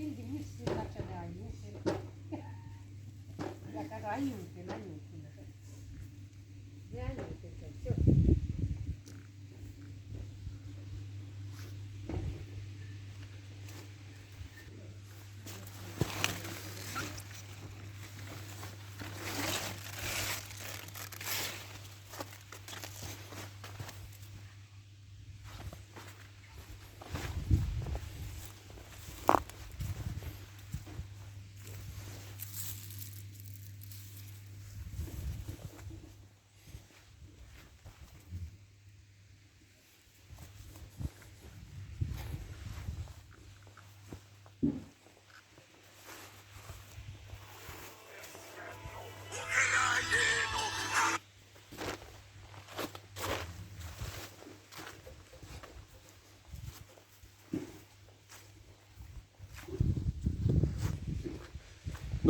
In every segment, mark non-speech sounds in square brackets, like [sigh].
Стільки мені всі почали анюхи. Я кажу, анюхи, анюхи.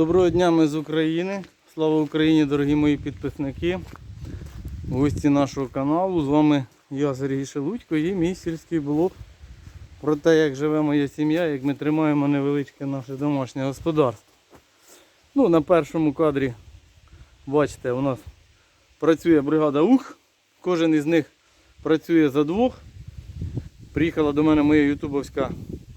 Доброго дня, ми з України. Слава Україні, дорогі мої підписники, гості нашого каналу. З вами я, Сергій Шелудько, і мій сільський блог про те, як живе моя сім'я, як ми тримаємо невеличке наше домашнє господарство. Ну, на першому кадрі, бачите, у нас працює бригада УХ. Кожен із них працює за двох. Приїхала до мене моя ютубовська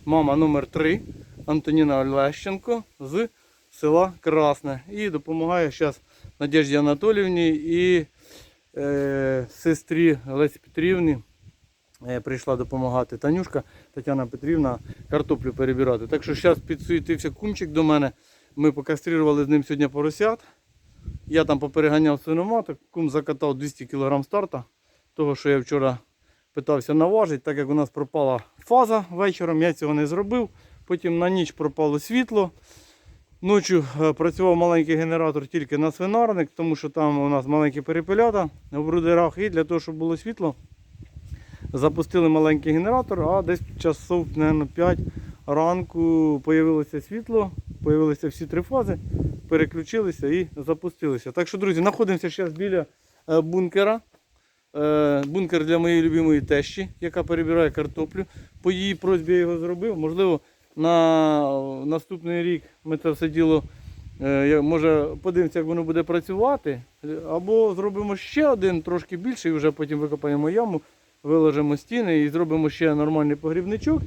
мама номер 3 Антоніна Олещенко з села Красне. І допомагає зараз Надежді Анатоліївні і е, сестрі Лесі Петрівні. е, Прийшла допомагати Танюшка Тетяна Петрівна картоплю перебирати. Так що зараз підсуетився кумчик до мене. Ми покастрирували з ним сьогодні поросят. Я там попереганяв свиноматок, кум закатав 200 кг старта. Того, що я вчора питався наважити, так як у нас пропала фаза вечором, я цього не зробив. Потім на ніч пропало світло. Ночі е, працював маленький генератор тільки на свинарник, тому що там у нас маленькі перепелята в брудерах. І для того, щоб було світло, запустили маленький генератор, а десь часов, мабуть, 5 ранку появилося світло, появилися всі три фази, переключилися і запустилися. Так що, друзі, знаходимося зараз біля е, бункера. Е, Бункер для моєї любимої тещі, яка перебирає картоплю. По її просьбі я його зробив. Можливо, на наступний рік ми це все діло, е, може, подивимося, як воно буде працювати. Або зробимо ще один, трошки більший, вже потім викопаємо яму, виложимо стіни і зробимо ще нормальний погрібничок.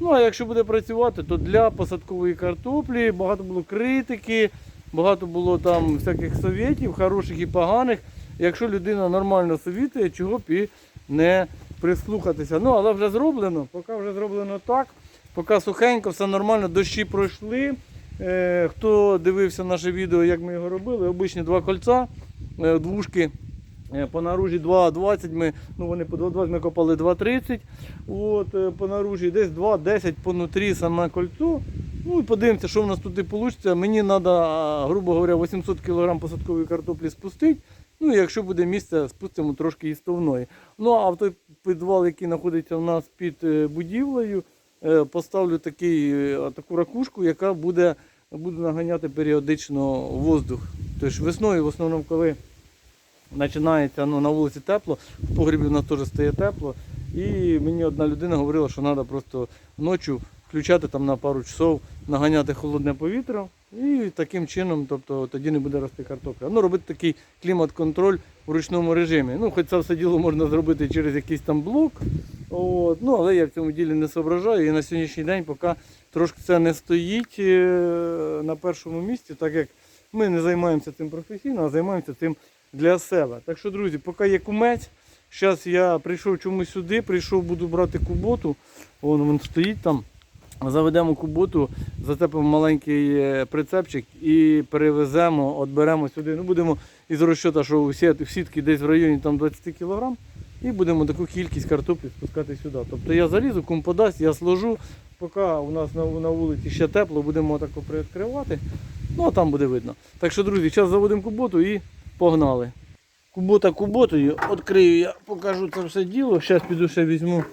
Ну, а якщо буде працювати, то для посадкової картоплі багато було критики, багато було там всяких совєтів, хороших і поганих. Якщо людина нормально совітує, чого б і не прислухатися. Ну, але вже зроблено, поки вже зроблено так, поки сухенько, все нормально, дощі пройшли. Е, хто дивився наше відео, як ми його робили, обичні два кольця, е, двушки. Е, По наружі 2,20 ми, ну вони по 2,20 ми копали 2,30. От, по наружі десь 2,10 по нутрі саме кольцо. Ну і подивимося, що в нас тут і вийде. Мені треба, грубо говоря, 800 кг посадкової картоплі спустити. Ну і якщо буде місце, спустимо трошки істовної. Ну а в той підвал, який знаходиться у нас під будівлею, поставлю такий, е, таку ракушку, яка буде, буде наганяти періодично воздух. Тож весною, в основному, коли починається ну, на вулиці тепло, в погрібі в нас теж стає тепло. І мені одна людина говорила, що треба просто ночі включати там на пару часов, наганяти холодне повітря. І таким чином, тобто тоді не буде рости картопля. Ну, робити такий клімат-контроль в ручному режимі. Ну, хоч це все діло можна зробити через якийсь там блок. От, ну, але я в цьому ділі не соображаю. І на сьогоднішній день поки трошки це не стоїть е, на першому місці, так як ми не займаємося цим професійно, а займаємося цим для себе. Так що, друзі, поки є кумець, зараз я прийшов чомусь сюди, прийшов, буду брати куботу. Вон він стоїть там. Заведемо куботу, зацепимо маленький е, прицепчик і перевеземо, відберемо сюди. Ну, будемо із розчота, що у сітки десь в районі там 20 кг, і будемо таку кількість картоплі спускати сюди. Тобто я залізу, кум подасть, я сложу, поки у нас на, на вулиці ще тепло, будемо тако приоткривати. Ну а там буде видно. Так що, друзі, зараз заводимо куботу і погнали. Кубота куботою, відкрию я, покажу це все діло. Зараз піду ще візьму.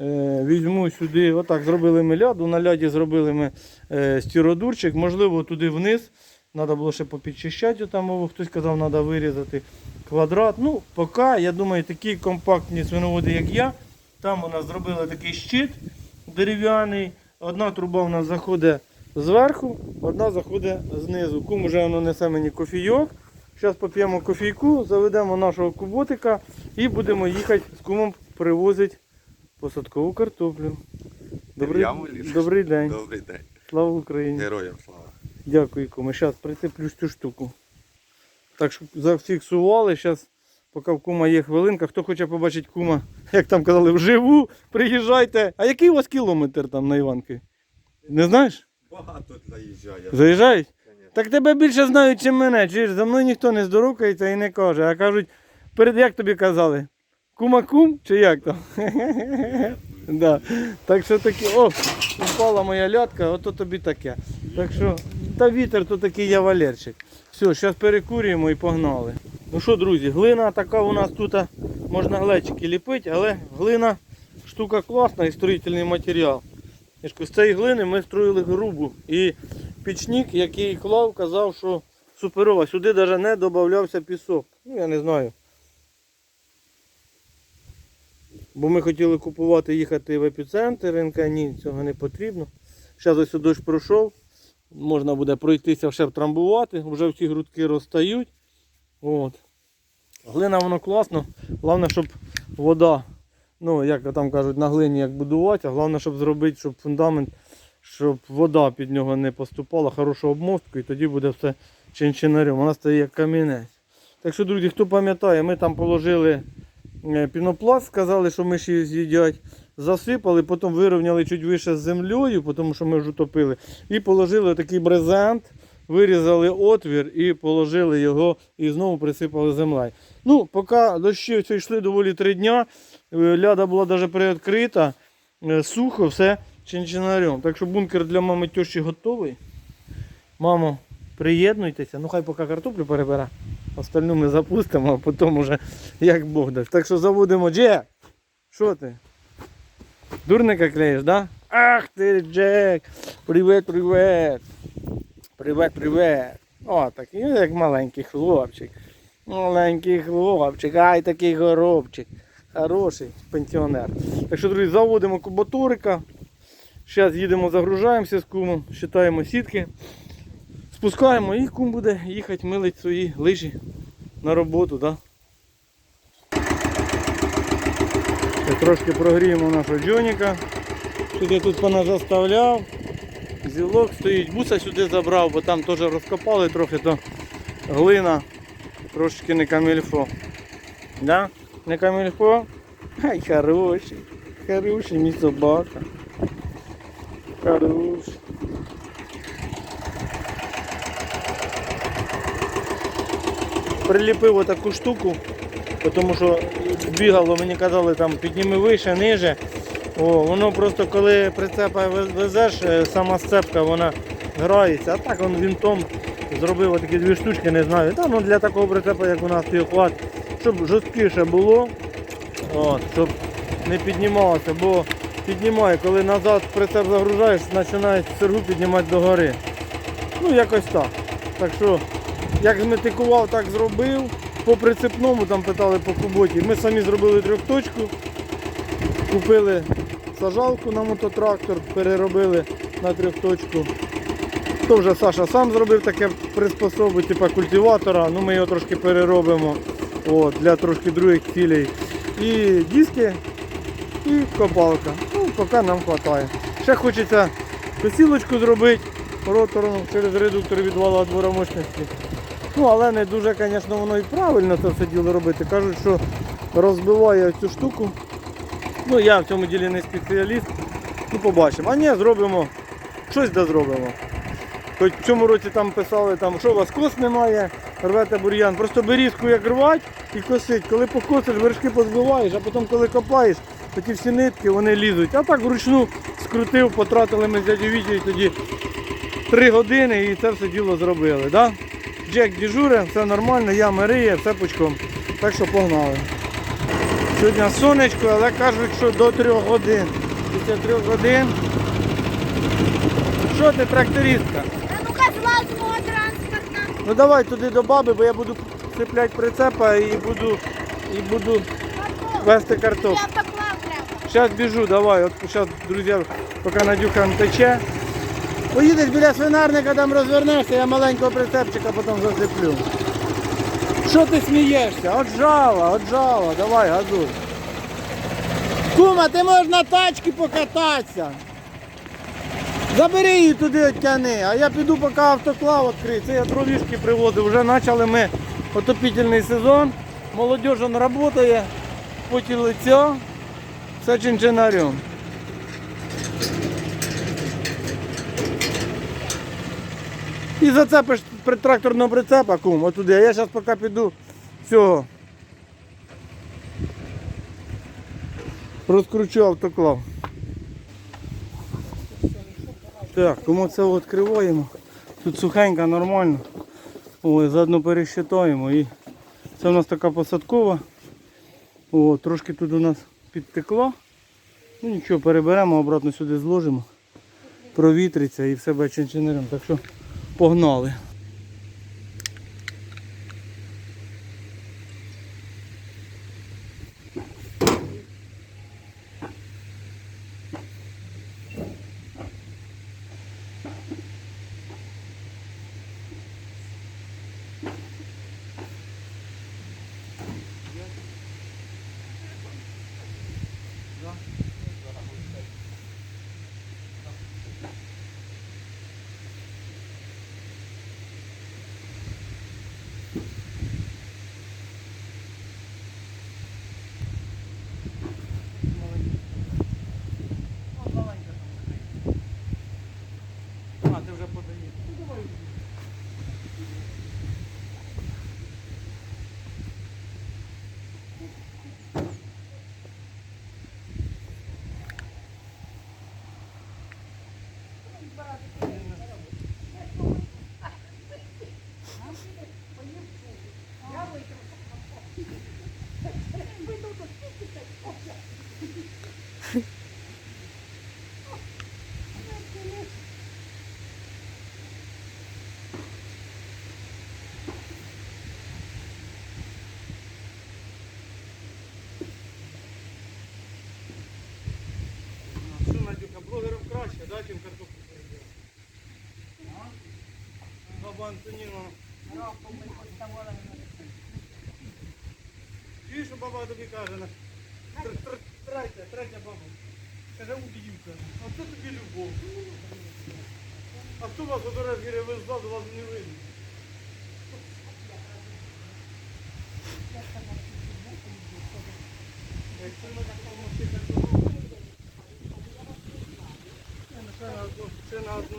Е, візьму сюди, отак зробили ми ляду, на ляді зробили ми е, стіродурчик, можливо, туди вниз. Треба було ще попідчищати, там хтось казав, треба вирізати квадрат. Ну, поки, я думаю, такі компактні свиноводи, як я, там у нас зробили такий щит дерев'яний. Одна труба у нас заходить зверху, одна заходить знизу. Кум вже воно несе мені кофійок. Зараз поп'ємо кофійку, заведемо нашого куботика і будемо їхати з кумом привозити посадкову картоплю. Добрий, добрий день. Добрий день. Слава Україні. Героям слава. Дякую, куме. Зараз прицеплю цю штуку. Так що зафіксували. Зараз, поки в кума є хвилинка, хто хоче побачити кума, як там казали, вживу, приїжджайте. А який у вас кілометр там на Іванки? Не знаєш? Багато заїжджає. Заїжджають? Так тебе більше знають, ніж мене. Чуєш, за мною ніхто не здоровкається і не каже. А кажуть, перед як тобі казали? Кума кум чи як там? [laughs] да. Так що таке, о, упала моя лятка, ото тобі таке. Так що, та вітер то такий я валерчик. Все, зараз перекурюємо і погнали. Ну що, друзі, глина така у нас тут, можна глечики ліпити, але глина штука класна і строїтельний матеріал. З цієї глини ми строїли грубу. І пічник, який клав, казав, що суперова. Сюди навіть не додавався пісок. Ну, я не знаю. Бо ми хотіли купувати, їхати в епіцентр, РНК, ні, цього не потрібно. Зараз ось дощ пройшов, можна буде пройтися ще втрамбувати, вже всі грудки розстають. От. Глина воно класно, головне, щоб вода, ну як там кажуть, на глині як будувати, а головне, щоб зробити, щоб фундамент, щоб вода під нього не поступала, хорошу обмостку, і тоді буде все чинчинарем. Вона стає як камінець. Так що, друзі, хто пам'ятає, ми там положили пінопласт, сказали, що миші з'їдять. Засипали, потім вирівняли чуть вище з землею, тому що ми вже топили. І положили такий брезент, вирізали отвір і положили його і знову присипали землею. Ну, поки дощі йшли доволі три дня, е, ляда була навіть приоткрита, е, сухо, все чинчинарем. Так що бункер для мами тещі готовий. Мамо, приєднуйтеся. Ну хай поки картоплю перебере. Остальну ми запустимо, а потім уже як Бог дасть. Так що заводимо Джек. Що ти? Дурника клеїш, да? Ах ти, Джек! Привет, привет! Привет, привет! О, такий, як маленький хлопчик. Маленький хлопчик, ай такий горобчик. Хороший пенсіонер. Так що, друзі, заводимо кубатурика. Зараз їдемо, загружаємося з кумом, считаємо сітки. Спускаємо і кум буде їхати милить свої лижі на роботу, да? Ще Трошки прогріємо нашого Джоніка. Щось я тут поназаставляв. Зілок стоїть, буса сюди забрав, бо там теж розкопали трохи, то глина трошечки не камільфо. Да? Не камільфо? Ай, хороший. Хороший мій собака. Хороший. Приліпив отаку штуку, тому що бігало, мені казали, там підніми вище, ниже. О, воно просто коли прицепа везеш, е, сама сцепка вона грається. А так він вінтом зробив такі дві штучки, не знаю. Та, ну, для такого прицепа, як у нас охват, щоб жорсткіше було, от, щоб не піднімалося, бо піднімає, коли назад прицеп загружаєш, починає сергу піднімати догори. Ну, якось так. Так що, як зметикував, так зробив. По прицепному там питали по куботі. Ми самі зробили трьохточку. Купили сажалку на мототрактор, переробили на трьохточку. То вже Саша сам зробив таке приспособи, типу культиватора, ну ми його трошки переробимо от, для трошки других цілей. І диски, і копалка. Ну, поки нам вистачає. Ще хочеться косілочку зробити ротором через редуктор відвала двора мощності. Ну, але не дуже, звісно, воно і правильно це все діло робити. Кажуть, що розбиває цю штуку. Ну, я в цьому ділі не спеціаліст. Ну, побачимо. А ні, зробимо. Щось да зробимо. Хоч в цьому році там писали, там, що у вас кос немає, рвете бур'ян. Просто берізку як рвать і косить. Коли покосиш, вершки позбиваєш, а потім коли копаєш, то ті всі нитки вони лізуть. А так вручну скрутив, потратили ми з дядю Вітю тоді три години і це все діло зробили. Да? Джек дежуре, все нормально, я мириє, все пучком. Так що погнали. Сьогодні сонечко, але кажуть, що до трьох годин. Після трьох годин. Що ти, трактористка? А ну-ка, злазь з транспорта. Ну давай туди до баби, бо я буду цепляти прицепа і буду, і буду вести картоп. Сейчас біжу, давай. От зараз, друзі, поки Надюха тече. Поїдеш біля свинарника, там розвернешся, я маленького прицепчика потім засиплю. Що ти смієшся? От жала, от жала, давай, газуй. Кума, ти можеш на тачці покататися. Забери її туди оттяни, а я піду поки автоклав відкрию. Це я дровішки привозив. Вже почали ми отопительний сезон. Молодіж он працює, поті лиця, все чинчинарем. І зацепиш при тракторного прицепа, кум, отуди. А я зараз поки піду цього. Розкручу автоклав. Так, кому це відкриваємо. Тут сухенько, нормально. Ой, заодно пересчитаємо. І це у нас така посадкова. О, трошки тут у нас підтекло. Ну нічого, переберемо, обратно сюди зложимо. Провітриться і все буде чинчинером. Так що погнали. Баба Антоніна. Що баба тобі каже? Третя, третя баба. Каже, уб'ю. А це тобі любов. А хто вас одорез ви ззаду вас не видно? Якщо ми так на одну, ще на одну,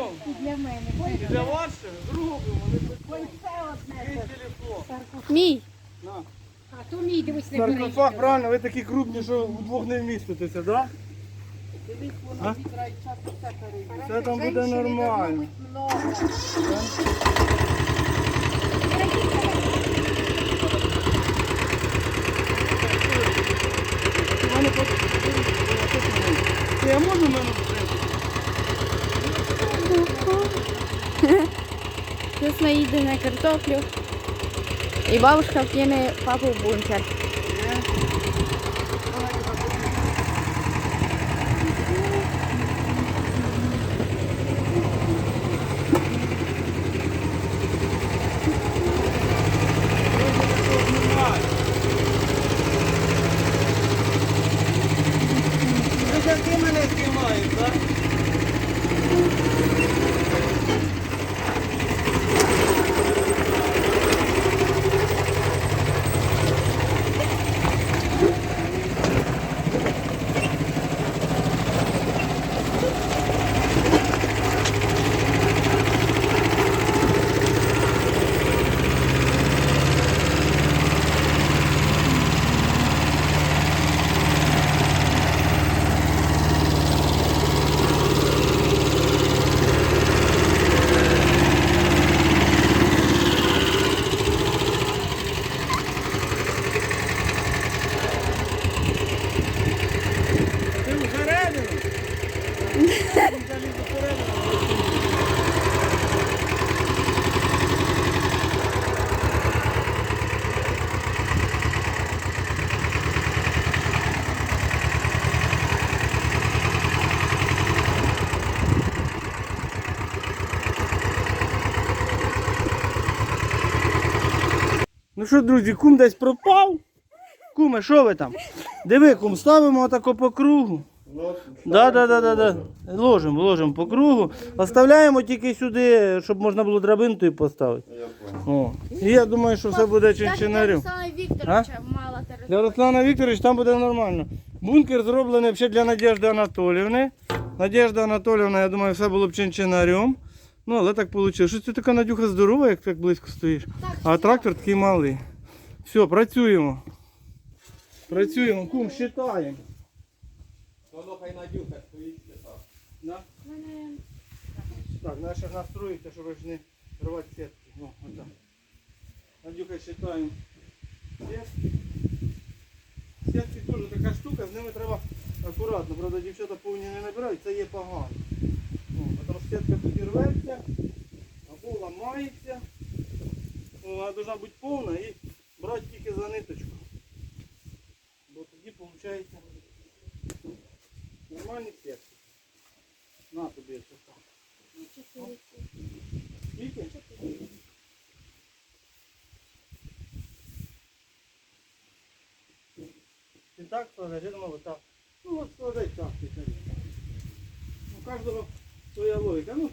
Для мене. І для вас? Зробимо, не одне. Мій. На. А то мій, дивись, не. Саркофаг, правильно, ви такі крупні, що вдвох не вміститеся, так? Да? Дивись, воно все перейде. Там буде нормально. Я можу мене Зараз на картоплю. І бабушка вкине папу в бункер. Ви завжди мене знімаєш, так? Ну що, друзі, кум десь пропав? Куме, що ви там? Диви, кум, ставимо отако по кругу. Да, да, да, да, да. Ложимо, ложимо по кругу. Оставляємо тільки сюди, щоб можна було драбинку поставити. О. І я думаю, що все буде територія. Для Руслана Вікторовича там буде нормально. Бункер зроблений ще для Надежди Анатоліївни. Надежда Анатоліївна, я думаю, все було б чинчинарем. Ну, але так вийшло. Що ти така Надюха здорова, як так близько стоїш. А трактор такий малий. Все, працюємо. Працюємо, кум, считаємо. Воно хай Надюха стоїть так. Да? Так, треба ще настроїти, щоб не рвати сітки. О, отак. Надюха считаємо. Сітки. Сітки теж така штука, з ними треба акуратно. Правда, дівчата повні не набирають, це є погано. О, тому що сітка тоді рветься, або ламається. Ну, Вона повинна бути повна і брати тільки за ниточку. Бо тоді виходить нормальні сітки. На тобі це так. Скільки? Ти так думав, так. Ну от складай так, ти. У кожного своя логіка. Ну,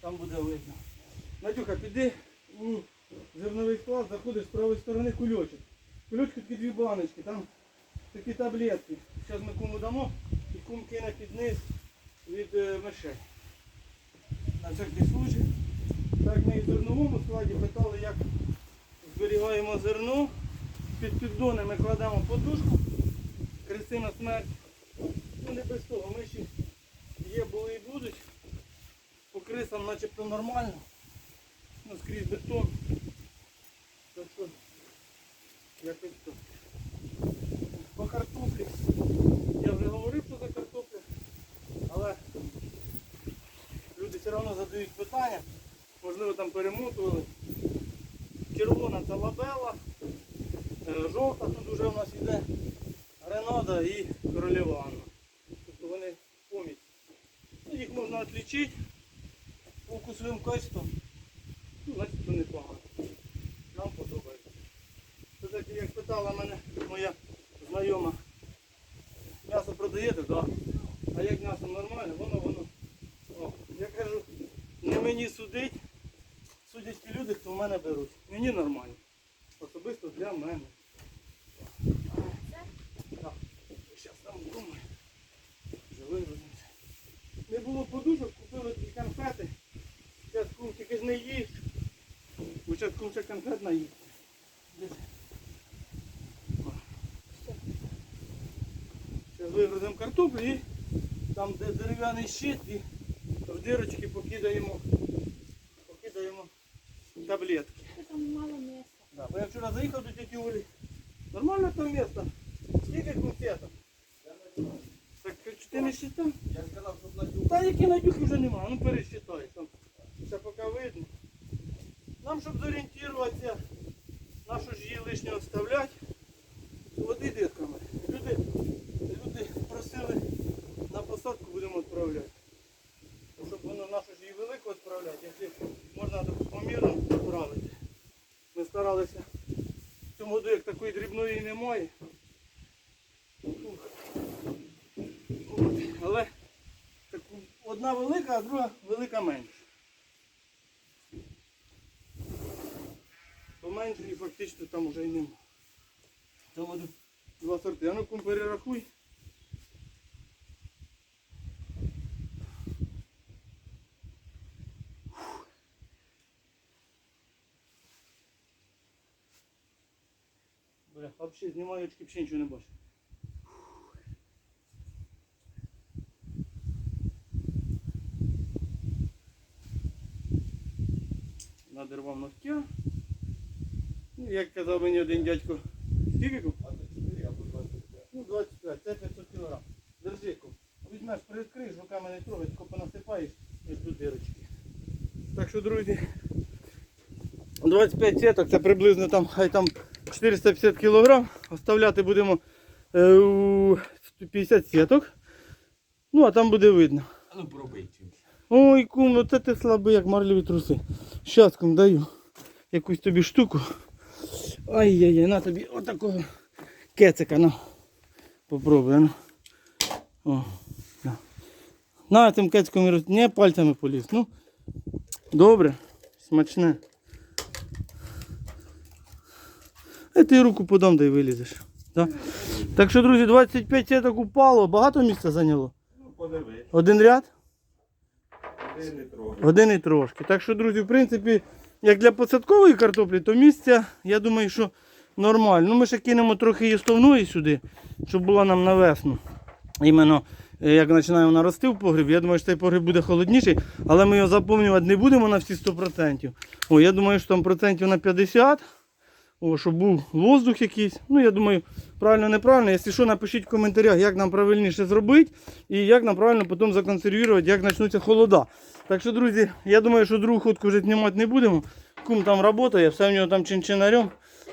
там буде видно. Надюха, піди у зерновий склад, заходиш з правої сторони кульочок. Кульочку такі дві баночки, там такі таблетки. Зараз ми кому дамо і кум кине під низ від е, мишей. На всякий случай. Так ми і в зерновому складі питали, як зберігаємо зерно. Під піддони ми кладемо подушку, крисина смерть. Ну не без того, миші є, були і будуть. По крисам начебто нормально. Ну, скрізь бетон. Так що, якось так. По картоплі. Я вже говорив що за картоплю, але люди все одно задають питання. Можливо там перемотували. Червона це лабела, е, жовта тут вже у нас йде гренада і королева Анна. Тобто вони поміть. Ну, їх відлічити по вкусовим зараз кум ще конфет наїсть. Десь. О. Зараз вигрузимо картоплю і там де дерев'яний щит і в дирочки покидаємо, покидаємо таблетки. Там мало місця. Да, бо я вчора заїхав до тіті Олі. Нормально там місто. Скільки конфеток? Так чи ти не считав? Я сказав, щоб Надюха. Та які надюхи вже немає, ну пересчитай Нам, щоб зорієнтуватися, нашу ж її лишнього вставляти, води дітками. Люди, люди просили на посадку будемо відправляти. Щоб воно нашу ж її велику відправляти, якщо можна помірно відправити. Ми старалися. В цьому году як такої дрібної немає. Але одна велика, а друга велика менша. Менше і фактично там вже й нема. Там от два сорти. А ну кум перерахуй. Бля, взагалі знімаю очки, взагалі нічого не бачу. Надервав ногтя. Як казав мені один дядько, скільки? кум? 24 або 25. Ну, 25, це 500 кг. Держи, кум. Візьмеш, перекриєш, руками не трогай, тільки понасипаєш і жду дирочки. Так що, друзі, 25 сіток, це приблизно там, хай там 450 кг. Оставляти будемо е, у 50 сіток. Ну, а там буде видно. А ну чимось. Ой, кум, ну це ти слабий, як марлеві труси. Щас, кум, даю якусь тобі штуку. Ай-яй-яй, на тобі отакого кецика, ну. Попробуй, ну. О, на. На тим кецьком і роз... не пальцями поліз. Ну, добре, смачне. А ти руку подам, да й вилізеш. Да? Так що, друзі, 25 сіток упало, багато місця зайняло. Ну, подивись. Один ряд? Ти не трогай. Один і трошки. Так що, друзі, в принципі, як для посадкової картоплі, то місця, я думаю, що нормально. Ну, ми ще кинемо трохи їстовної сюди, щоб була нам на весну. Іменно е, як починає вона рости в погребі, я думаю, що цей погреб буде холодніший, але ми його заповнювати не будемо на всі 100%. О, я думаю, що там процентів на 50. О, щоб був воздух якийсь. Ну, я думаю, правильно, неправильно. Якщо що, напишіть в коментарях, як нам правильніше зробити і як нам правильно потім законсервувати, як почнуться холода. Так що, друзі, я думаю, що другу ходку вже знімати не будемо. Кум там працює, все в нього там чинчинарем.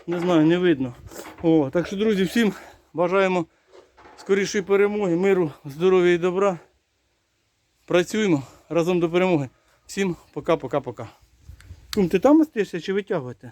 Не знаю, не видно. О, так що, друзі, всім бажаємо скорішої перемоги, миру, здоров'я і добра. Працюємо разом до перемоги. Всім пока-пока-пока. Кум, ти там остаєшся чи витягувати?